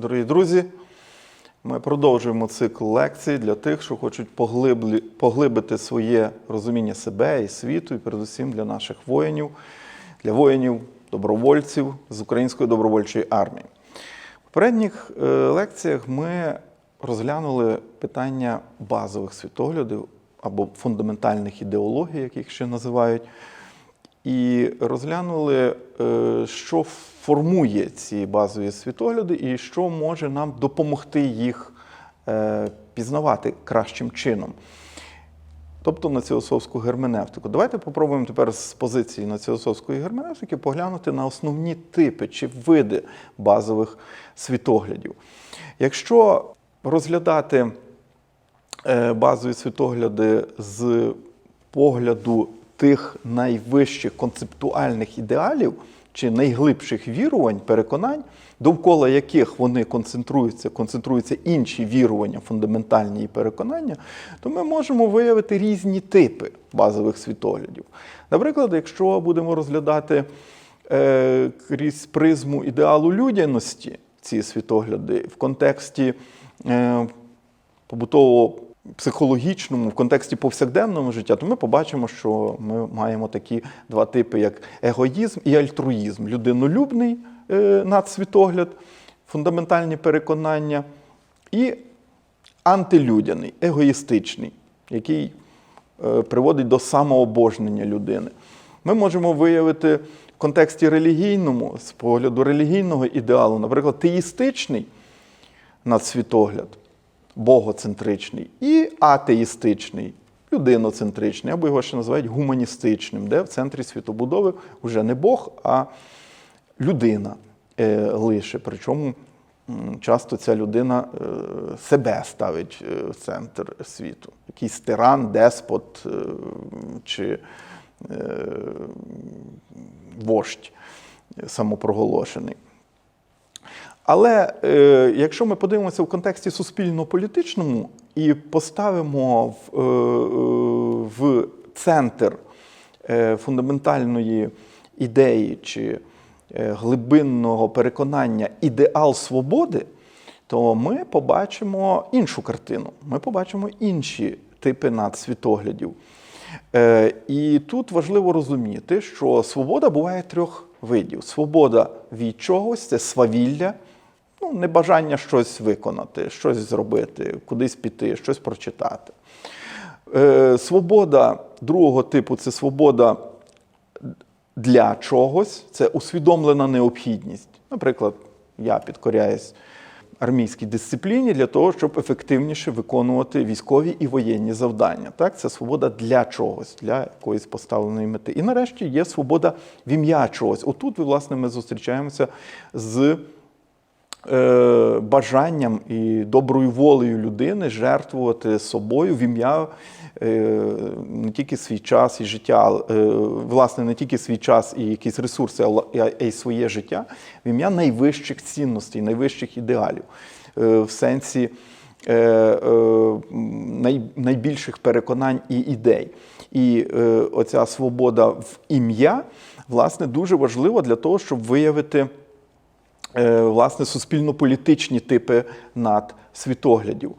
дорогі друзі. Ми продовжуємо цикл лекцій для тих, що хочуть поглиблі- поглибити своє розуміння себе і світу, і передусім для наших воїнів, для воїнів, добровольців з Української добровольчої армії. В попередніх е, лекціях ми розглянули питання базових світоглядів або фундаментальних ідеологій, як їх ще називають, і розглянули, е, що формує ці базові світогляди і що може нам допомогти їх е, пізнавати кращим чином. Тобто націософську герменевтику. Давайте попробуємо тепер з позиції націософської герменевтики поглянути на основні типи чи види базових світоглядів. Якщо розглядати е, базові світогляди з погляду тих найвищих концептуальних ідеалів чи найглибших вірувань, переконань, довкола яких вони концентруються, концентруються інші вірування, фундаментальні і переконання, то ми можемо виявити різні типи базових світоглядів. Наприклад, якщо будемо розглядати е, крізь призму ідеалу людяності ці світогляди в контексті е, побутово психологічному, в контексті повсякденного життя, то ми побачимо, що ми маємо такі два типи, як егоїзм і альтруїзм. Людинолюбний е, надсвітогляд, фундаментальні переконання, і антилюдяний, егоїстичний, який е, приводить до самообожнення людини. Ми можемо виявити в контексті релігійному, з погляду релігійного ідеалу, наприклад, теїстичний надсвітогляд, богоцентричний, і атеїстичний, людиноцентричний, або його ще називають гуманістичним, де в центрі світобудови вже не Бог, а людина е, лише. Причому часто ця людина е, себе ставить е, в центр світу. Якийсь тиран, деспот чи вождь самопроголошений. Але е, якщо ми подивимося в контексті суспільно-політичному і поставимо в, е, е, в центр е, фундаментальної ідеї чи е, глибинного переконання ідеал свободи, то ми побачимо іншу картину. Ми побачимо інші типи надсвітоглядів. Е, І тут важливо розуміти, що свобода буває трьох видів: свобода від чогось це свавілля, ну, небажання щось виконати, щось зробити, кудись піти, щось прочитати. Е, Свобода другого типу це свобода для чогось, це усвідомлена необхідність. Наприклад, я підкоряюсь армійській дисципліні для того, щоб ефективніше виконувати військові і воєнні завдання. Так, це свобода для чогось, для якоїсь поставленої мети. І нарешті є свобода в ім'я чогось. Отут, власне, ми зустрічаємося з бажанням і доброю волею людини жертвувати собою в ім'я е, не тільки свій час і життя, е, власне, не тільки свій час і якісь ресурси, а й своє життя в ім'я найвищих цінностей, найвищих ідеалів е, в сенсі е, е, най, найбільших переконань і ідей. І е, оця свобода в ім'я, власне, дуже важлива для того, щоб виявити е, власне суспільно-політичні типи надсвітоглядів.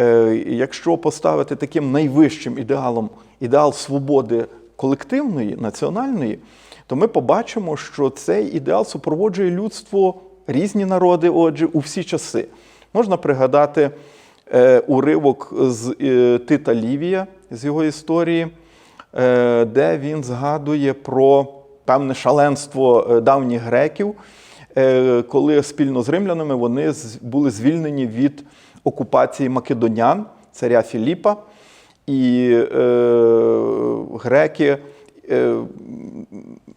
Е, Якщо поставити таким найвищим ідеалом ідеал свободи колективної, національної, то ми побачимо, що цей ідеал супроводжує людство різні народи, отже, у всі часи. Можна пригадати е, уривок з е, Тита Лівія з його історії, е, де він згадує про певне шаленство е, давніх греків, е, коли спільно з римлянами вони були звільнені від окупації македонян, царя Філіпа, і е, греки. е,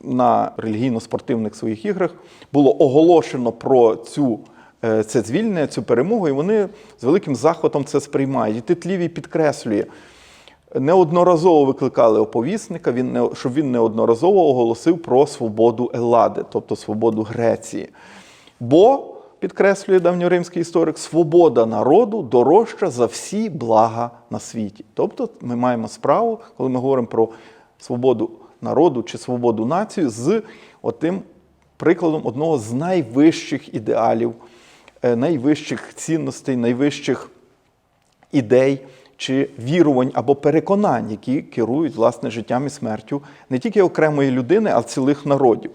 на релігійно-спортивних своїх іграх було оголошено про цю, е, це звільнення, цю перемогу, і вони з великим захватом це сприймають. І Тит Лівій підкреслює, неодноразово викликали оповісника, він не, щоб він неодноразово оголосив про свободу Елади, тобто свободу Греції. Бо, підкреслює давньоримський історик, свобода народу дорожча за всі блага на світі. Тобто ми маємо справу, коли ми говоримо про свободу народу чи свободу нації, з отим прикладом одного з найвищих ідеалів е, найвищих цінностей, найвищих ідей чи вірувань або переконань, які керують власне життям і смертю не тільки окремої людини, а цілих народів.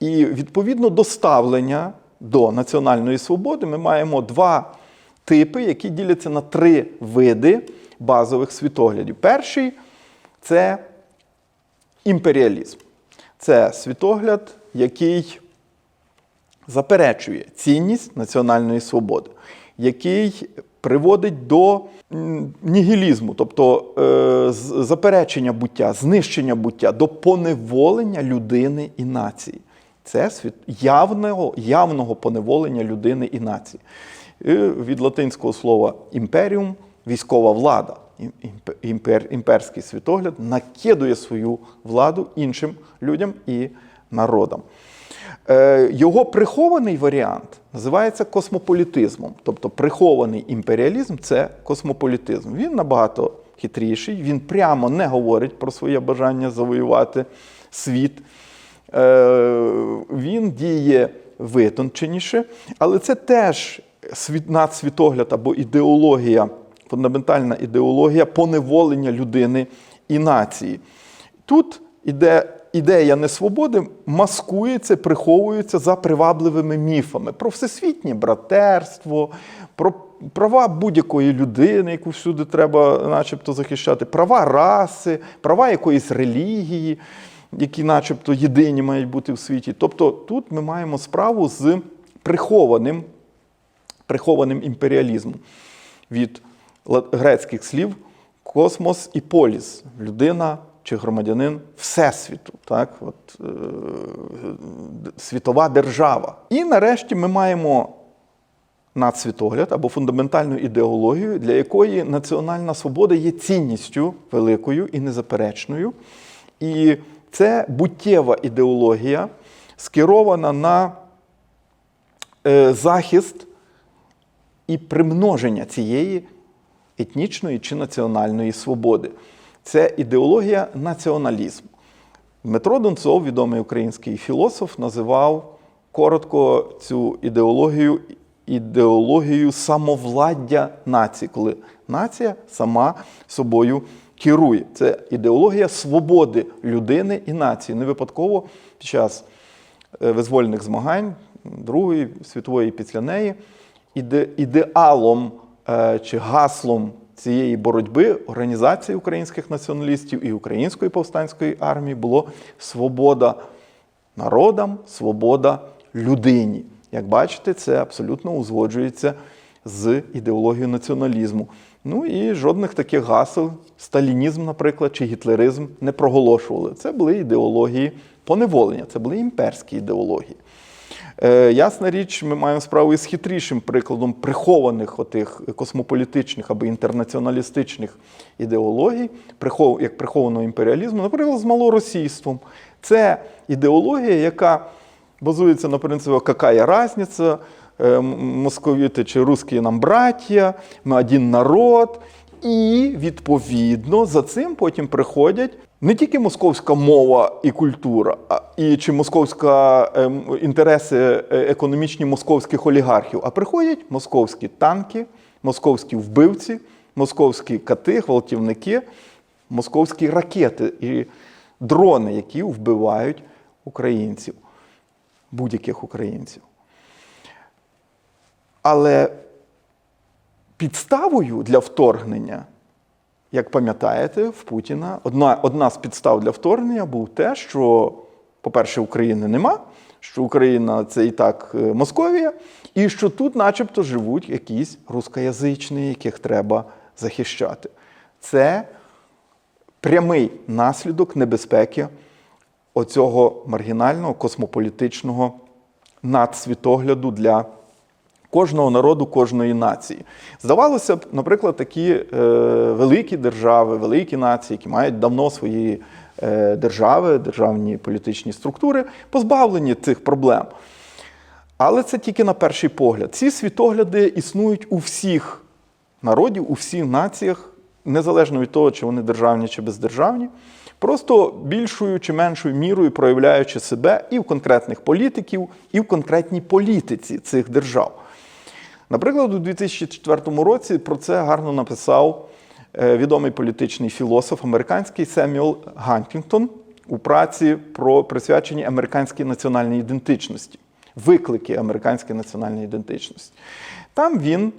І відповідно до ставлення до національної свободи ми маємо два типи, які діляться на три види базових світоглядів. Перший це імперіалізм. Це світогляд, який заперечує цінність національної свободи, який приводить до нігілізму, тобто е, заперечення буття, знищення буття, до поневолення людини і нації. Це світ явного, явного поневолення людини і нації. І від латинського слова імперіум військова влада. Ім- Імпер, імперський світогляд накидує свою владу іншим людям і народам. Е, Його прихований варіант називається космополітизмом. Тобто прихований імперіалізм це космополітизм. Він набагато хитріший, він прямо не говорить про своє бажання завоювати світ. Е, Він діє витонченіше, але це теж надсвітогляд або ідеологія, фундаментальна ідеологія поневолення людини і нації. Тут іде ідея несвободи маскується, приховується за привабливими міфами про всесвітнє братерство, про права будь-якої людини, яку всюди треба, начебто, захищати, права раси, права якоїсь релігії, які, начебто, єдині мають бути в світі. Тобто тут ми маємо справу з прихованим, прихованим імперіалізмом від грецьких слів космос і поліс людина чи громадянин Всесвіту, так? От, е, світова держава. І нарешті ми маємо надсвітогляд або фундаментальну ідеологію, для якої національна свобода є цінністю великою і незаперечною. І це буттєва ідеологія, скерована на е, захист і примноження цієї етнічної чи національної свободи. Це ідеологія націоналізму. Дмитро Донцов, відомий український філософ, називав коротко цю ідеологію ідеологією самовладдя нації, коли нація сама собою керує. Це ідеологія свободи людини і нації. Не випадково під час е, визвольних змагань Другої світової після неї іде, ідеалом е, чи гаслом цієї боротьби організації українських націоналістів і української повстанської армії було свобода народам, свобода людині. Як бачите, це абсолютно узгоджується з ідеологією націоналізму. Ну і жодних таких гасел, сталінізм, наприклад, чи гітлеризм не проголошували. Це були ідеології поневолення, це були імперські ідеології. Е, ясна річ, ми маємо справу із хитрішим прикладом прихованих отих космополітичних або інтернаціоналістичних ідеологій, прихов- як прихованого імперіалізму, наприклад, з малоросійством. Це ідеологія, яка базується на принципі «какая разниця», московіти чи русські нам браття, ми один народ. І відповідно за цим потім приходять не тільки московська мова і культура, а і чи московська ем, інтереси е, економічні московських олігархів, а приходять московські танки, московські вбивці, московські кати, гвалтівники, московські ракети і дрони, які вбивають українців, будь-яких українців. Але підставою для вторгнення, як пам'ятаєте, в Путіна одна, одна з підстав для вторгнення був те, що, по-перше, України нема, що Україна це і так е, Московія, і що тут, начебто, живуть якісь рускоязичні, яких треба захищати. Це прямий наслідок небезпеки оцього маргінального космополітичного надсвітогляду для кожного народу, кожної нації. Здавалося б, наприклад, такі е, великі держави, великі нації, які мають давно свої е, держави, державні політичні структури, позбавлені цих проблем. Але це тільки на перший погляд. Ці світогляди існують у всіх народів, у всіх націях, незалежно від того, чи вони державні чи бездержавні, просто більшою чи меншою мірою проявляючи себе і в конкретних політиків, і в конкретній політиці цих держав. Наприклад, у 2004 році про це гарно написав е, відомий політичний філософ американський Семюел Гантінгтон у праці про присвяченні американській національній ідентичності, виклики американської національної ідентичності. Там він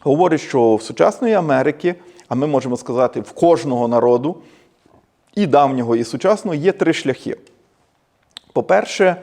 говорить, що в сучасної Америки, а ми можемо сказати, в кожного народу, і давнього, і сучасного, є три шляхи. По-перше,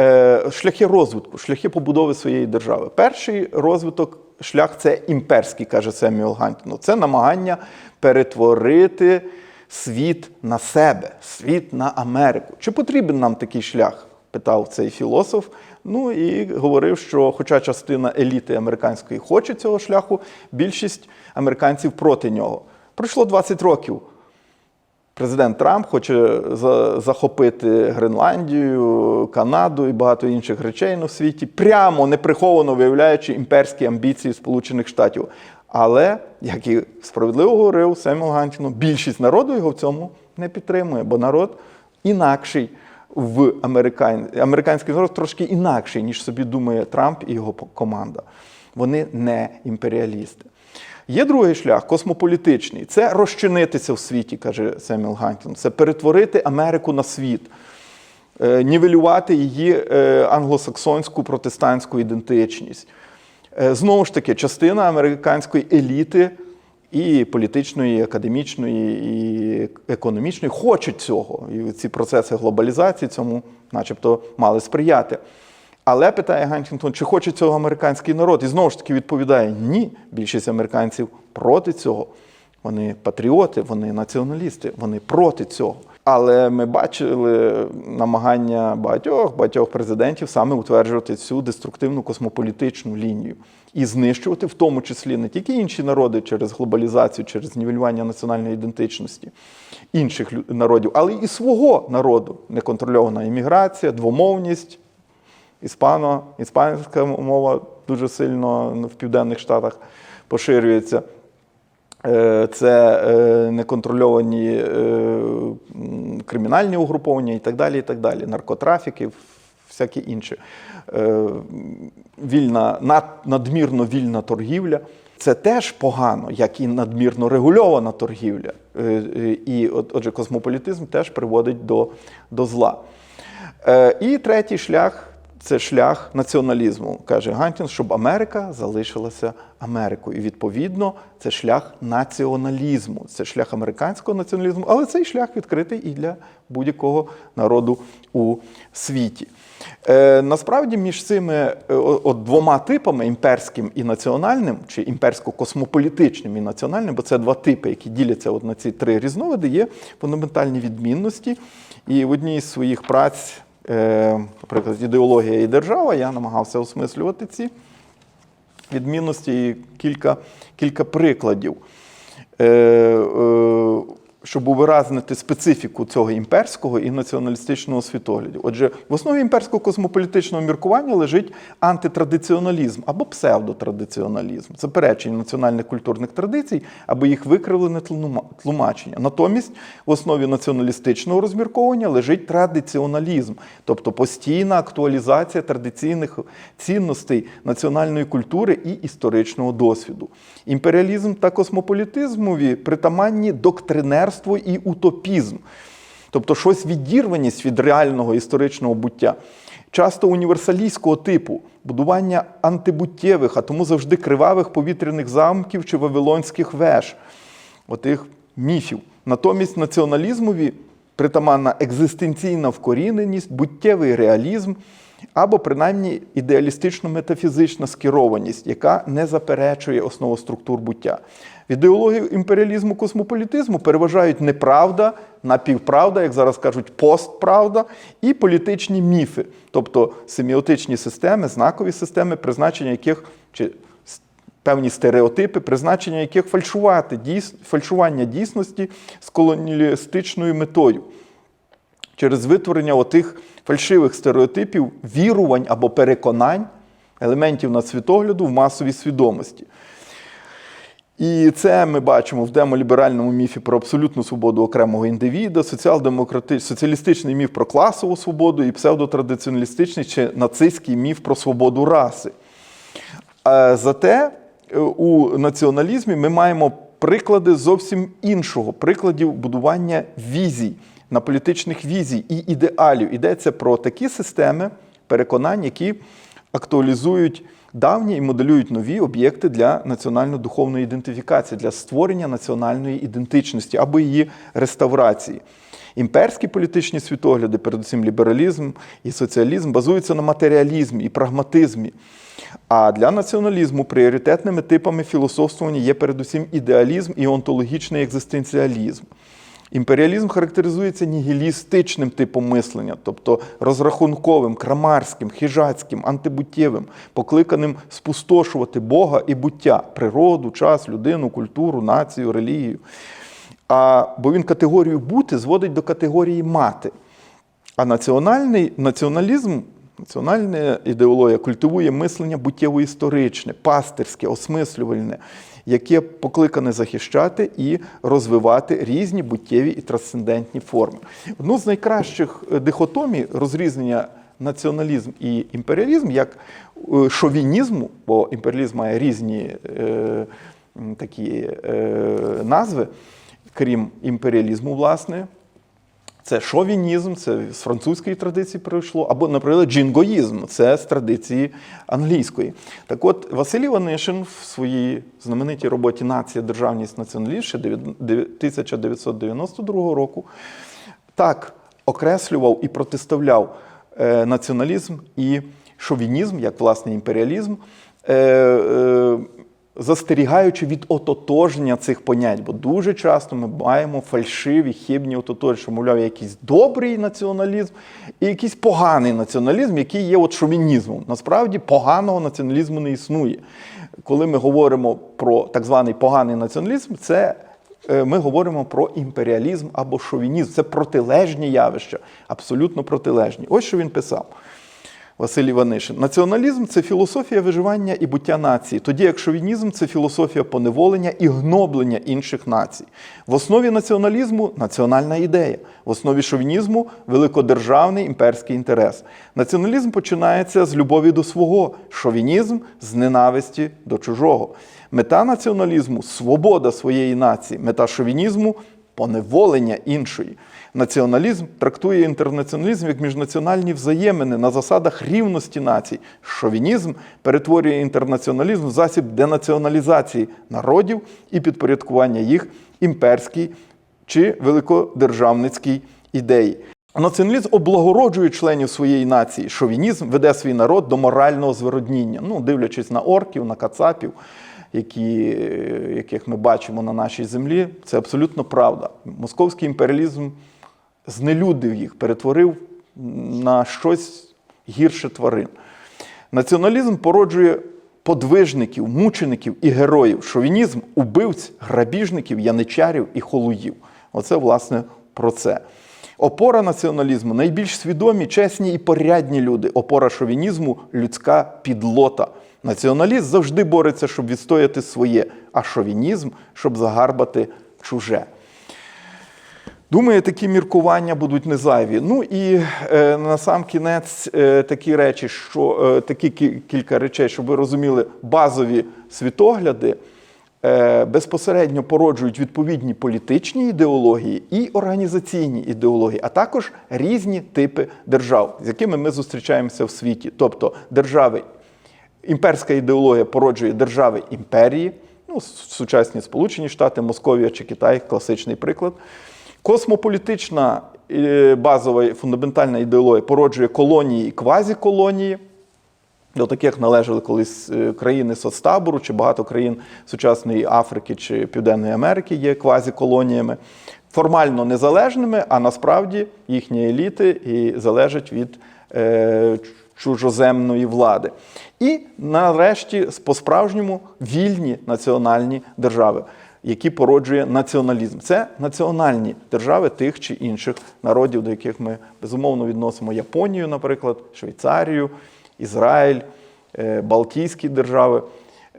е, шляхи розвитку, шляхи побудови своєї держави. Перший розвиток, шлях це імперський, каже Семюел Гантінгтон. Це намагання перетворити світ на себе, світ на Америку. Чи потрібен нам такий шлях? питав цей філософ. Ну і говорив, що, хоча частина еліти американської хоче цього шляху, більшість американців проти нього. Пройшло 20 років. Президент Трамп хоче захопити Гренландію, Канаду і багато інших речей на світі, прямо неприховано виявляючи імперські амбіції Сполучених Штатів. Але, як і справедливо говорив Семюел Гантінгтон, більшість народу його в цьому не підтримує, бо народ інакший в американ... американський народ трошки інакший, ніж собі думає Трамп і його команда. Вони не імперіалісти. Є другий шлях космополітичний. Це розчинитися в світі, каже Семюел Гантінгтон. Це перетворити Америку на світ, е, нівелювати її е, англосаксонську протестантську ідентичність. Е, Знову ж таки, частина американської еліти і політичної, і академічної, і економічної хочуть цього. І ці процеси глобалізації цьому, начебто, мали сприяти. Але питає Гантінгтон, чи хоче цього американський народ? І знову ж таки відповідає: ні, більшість американців проти цього. Вони патріоти, вони націоналісти, вони проти цього. Але ми бачили намагання багатьох багатьох президентів саме утверджувати цю деструктивну космополітичну лінію і знищувати, в тому числі не тільки інші народи через глобалізацію, через нівелювання національної ідентичності інших народів, але і свого народу. Неконтрольована імміграція, двомовність, іспано, іспанська мова дуже сильно в південних штатах поширюється. Е, Це е, неконтрольовані е, кримінальні угруповання і так далі, і так далі. Наркотрафіки, всякі інші. Вільна, над- надмірно вільна торгівля. Це теж погано, як і надмірно регульована торгівля. І отже, космополітизм теж приводить до, до зла. І третій шлях це шлях націоналізму, каже Гантін, щоб Америка залишилася Америкою. І відповідно це шлях націоналізму, це шлях американського націоналізму, але цей шлях відкритий і для будь-якого народу у світі. Е, насправді між цими е, от двома типами імперським і національним, чи імперсько-космополітичним і національним, бо це два типи, які діляться от на ці три різновиди, є фундаментальні відмінності. І в одній з своїх праць, наприклад, ідеологія і держава, я намагався осмислювати ці відмінності і кілька, кілька прикладів. Е, е, щоб увиразнити специфіку цього імперського і націоналістичного світогляду. Отже, в основі імперського космополітичного міркування лежить антитрадиціоналізм або псевдотрадиціоналізм, заперечення національних культурних традицій або їх викривлене тлумачення. Натомість в основі націоналістичного розмірковування лежить традиціоналізм, тобто постійна актуалізація традиційних цінностей національної культури і історичного досвіду. Імперіалізм та космополітизмові притаманні доктринерство і утопізм, тобто щось відірваність від реального історичного буття. Часто універсалістського типу, будування антибуттєвих, а тому завжди кривавих повітряних замків чи вавилонських веж, отих міфів. Натомість націоналізмові притаманна екзистенційна вкоріненість, буттєвий реалізм або принаймні ідеалістично-метафізична скерованість, яка не заперечує основу структур буття. В ідеологію імперіалізму космополітизму переважають неправда, напівправда, як зараз кажуть, постправда, і політичні міфи, тобто семіотичні системи, знакові системи, призначення яких чи певні стереотипи, призначення яких фальшувати дійс, фальшування дійсності з колоніалістичною метою через витворення отих фальшивих стереотипів, вірувань або переконань, елементів надсвітогляду в масовій свідомості. І це ми бачимо в демоліберальному міфі про абсолютну свободу окремого індивіда, соціалістичний міф про класову свободу і псевдотрадиціоналістичний чи нацистський міф про свободу раси. Зате е, у націоналізмі ми маємо приклади зовсім іншого, прикладів будування візій, на політичних візій і ідеалів. Йдеться про такі системи переконань, які актуалізують давні і моделюють нові об'єкти для національно-духовної ідентифікації, для створення національної ідентичності або її реставрації. Імперські політичні світогляди, передусім лібералізм і соціалізм, базуються на матеріалізмі і прагматизмі. А для націоналізму пріоритетними типами філософствування є передусім ідеалізм і онтологічний екзистенціалізм. Імперіалізм характеризується нігілістичним типом мислення, тобто розрахунковим, крамарським, хижацьким, антибуттєвим, покликаним спустошувати Бога і буття, природу, час, людину, культуру, націю, релігію. А, бо він категорію бути зводить до категорії мати. А національний націоналізм, національна ідеологія культивує мислення буттєво-історичне, пастирське, осмислювальне, яке покликане захищати і розвивати різні буттєві і трансцендентні форми. Одну з найкращих е, дихотомій розрізнення націоналізм і імперіалізм як е, шовінізму, бо імперіалізм має різні е, такі е, назви, крім імперіалізму, власне. Це шовінізм, це з французької традиції прийшло, або, наприклад, джингоїзм, це з традиції англійської. Так от, Василь Іванишин в своїй знаменитій роботі Нація, державність, націоналізм ще 1992 року так окреслював і протиставляв е, націоналізм і шовінізм, як власне імперіалізм. Застерігаючи від ототожнення цих понять, бо дуже часто ми маємо фальшиві, хибні ототожнення, що, мовляв, якийсь добрий націоналізм і якийсь поганий націоналізм, який є от шовінізмом. Насправді поганого націоналізму не існує. Коли ми говоримо про так званий поганий націоналізм, це е, ми говоримо про імперіалізм або шовінізм. Це протилежні явища, абсолютно протилежні. Ось що він писав. Василь Іванишин. Націоналізм це філософія виживання і буття нації, тоді як шовінізм це філософія поневолення і гноблення інших націй. В основі націоналізму національна ідея, в основі шовінізму великодержавний імперський інтерес. Націоналізм починається з любові до свого, шовінізм з ненависті до чужого. Мета націоналізму свобода своєї нації, мета шовінізму поневолення іншої. Націоналізм трактує інтернаціоналізм як міжнаціональні взаємини на засадах рівності націй. Шовінізм перетворює інтернаціоналізм в засіб денаціоналізації народів і підпорядкування їх імперській чи великодержавницькій ідеї. Націоналізм облагороджує членів своєї нації. Шовінізм веде свій народ до морального звиродніння, ну, дивлячись на орків, на кацапів які, яких ми бачимо на нашій землі, це абсолютно правда. Московський імперіалізм знелюдив їх, перетворив на щось гірше тварин. Націоналізм породжує подвижників, мучеників і героїв, шовінізм убивць, грабіжників, яничарів і холуїв. Оце, власне, про це. Опора націоналізму найбільш свідомі, чесні і порядні люди. Опора шовінізму людська підлота. Націоналіст завжди бореться, щоб відстояти своє, а шовінізм, щоб загарбати чуже. Думаю, такі міркування будуть не зайві. Ну і е, на сам кінець е, такі речі, що е, такі кілька речей, щоб ви розуміли, базові світогляди е, безпосередньо породжують відповідні політичні ідеології і організаційні ідеології, а також різні типи держав, з якими ми зустрічаємося в світі. Тобто держави, імперська ідеологія породжує держави імперії, ну, сучасні Сполучені Штати, Московія чи Китай, класичний приклад. Космополітична е, базова фундаментальна ідеологія породжує колонії і квазіколонії. До таких належали колись е, країни соцтабору, чи багато країн сучасної Африки чи Південної Америки є квазіколоніями, формально незалежними, а насправді їхні еліти і залежать від е, чужоземної влади. І нарешті по-справжньому вільні національні держави які породжує націоналізм. Це національні держави тих чи інших народів, до яких ми безумовно відносимо Японію, наприклад, Швейцарію, Ізраїль, е, Балтійські держави,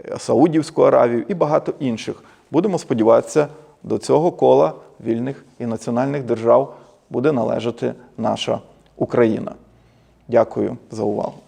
е, Саудівську Аравію і багато інших. Будемо сподіватися, до цього кола вільних і національних держав буде належати наша Україна. Дякую за увагу.